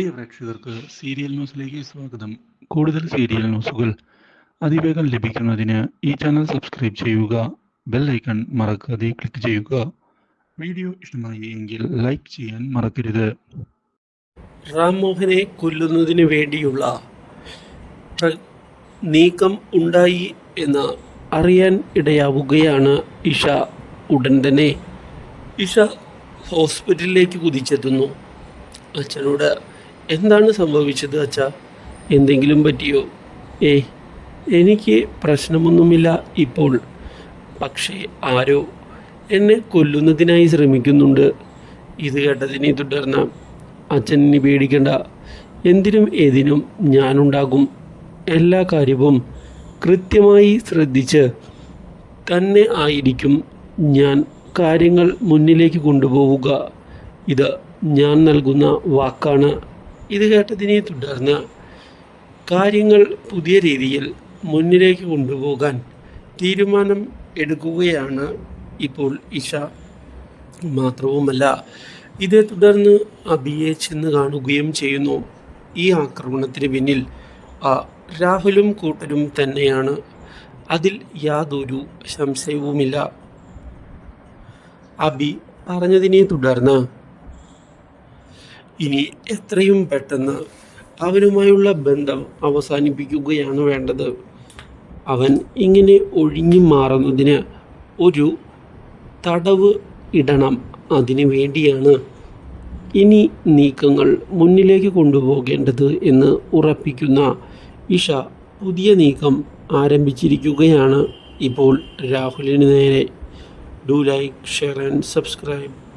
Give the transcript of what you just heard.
പ്രിയ പ്രേക്ഷകർക്ക് സീരിയൽ ന്യൂസിലേക്ക് സ്വാഗതം. കൂടുതൽ സീരിയൽ ന്യൂസുകൾ അതിവേഗം ലഭിക്കുന്നതിന് ഈ ചാനൽ സബ്സ്ക്രൈബ് ചെയ്യുക ബെൽ ഐക്കൺ മറക്കാതെ ക്ലിക്ക് ചെയ്യുക. വീഡിയോ ഇഷ്ടമായി എങ്കിൽ ലൈക്ക് ചെയ്യാൻ മറക്കരുത്. റാം മോഹനെ കൊല്ലുന്നതിന് വേണ്ടിയുള്ള നീക്കം ഉണ്ടായി എന്ന് അറിയാൻ ഇടയാവുകയാണ് ഇഷ ഉടൻ തന്നെ. ഇഷ ഹോസ്പിറ്റലിലേക്ക് കുതിച്ചെത്തുന്നു. അച്ഛനോട് എന്താണ് സംഭവിച്ചത് അച്ഛ? എന്തെങ്കിലും പറ്റിയോ? ഏയ് എനിക്ക് പ്രശ്നമൊന്നുമില്ല ഇപ്പോൾ. പക്ഷേ ആരോ എന്നെ കൊല്ലുന്നതിനായി ശ്രമിക്കുന്നുണ്ട്. ഇത് കേട്ടതിനെ തുടർന്ന് അച്ഛൻ ഇനി പേടിക്കണ്ട. എന്തിനും ഏതിനും ഞാനുണ്ടാകും. എല്ലാ കാര്യവും കൃത്യമായി ശ്രദ്ധിച്ച് തന്നെ ആയിരിക്കും ഞാൻ കാര്യങ്ങൾ മുന്നിലേക്ക് കൊണ്ടുപോവുക. ഇത് ഞാൻ നൽകുന്ന വാക്കാണ്. ഇത് കേട്ടതിനെ തുടർന്ന് കാര്യങ്ങൾ പുതിയ രീതിയിൽ മുന്നിലേക്ക് കൊണ്ടുപോകാൻ തീരുമാനം എടുക്കുകയാണ് ഇപ്പോൾ ഇഷ മാത്രവുമല്ല. ഇതേ തുടർന്ന് അബിയെ ചെന്ന് കാണുകയും ചെയ്യുന്നു. ഈ ആക്രമണത്തിന് പിന്നിൽ ആ രാഹുലും കൂട്ടരും തന്നെയാണ്. അതിൽ യാതൊരു സംശയവുമില്ല. അബി പറഞ്ഞതിനെ തുടർന്ന് ഇനി എത്രയും പെട്ടെന്ന് അവനുമായുള്ള ബന്ധം അവസാനിപ്പിക്കുകയാണ് വേണ്ടത്. അവൻ ഇങ്ങനെ ഒഴിഞ്ഞു മാറുന്നതിന് ഒരു തടവ് ഇടണം അതിനു വേണ്ടിയാണ്. ഇനി നീക്കങ്ങൾ മുന്നിലേക്ക് കൊണ്ടുപോകേണ്ടത് എന്ന് ഉറപ്പിക്കുന്ന ഇഷ പുതിയ നീക്കം ആരംഭിച്ചിരിക്കുകയാണ് ഇപ്പോൾ രാഹുലിന് നേരെ. Do like share and subscribe.